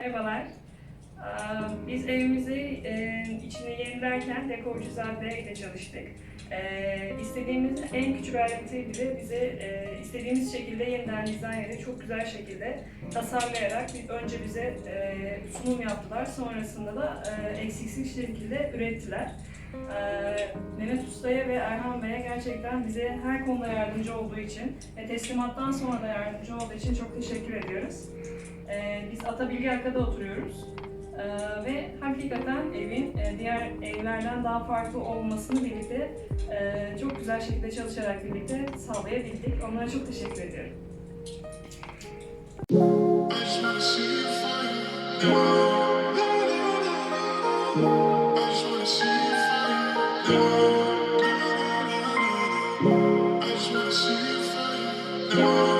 Merhabalar. Aa, Biz evimizi e, içini yenilerken dekorcu Zade ile çalıştık. E, istediğimiz en küçük ayrıntıyı bile bize e, istediğimiz şekilde yeniden dizayn edip çok güzel şekilde tasarlayarak önce bize e, sunum yaptılar. Sonrasında da eksiksiz şekilde ürettiler. E, Mehmet Usta'ya ve Erhan Bey'e gerçekten bize her konuda yardımcı olduğu için ve teslimattan sonra da yardımcı olduğu için çok teşekkür ediyoruz. Ee, biz Atabilgi Arka'da oturuyoruz. Ee, ve hakikaten evin e, diğer evlerden daha farklı olmasını birlikte e, çok güzel şekilde çalışarak birlikte sağlayabildik. Onlara çok teşekkür ediyorum. I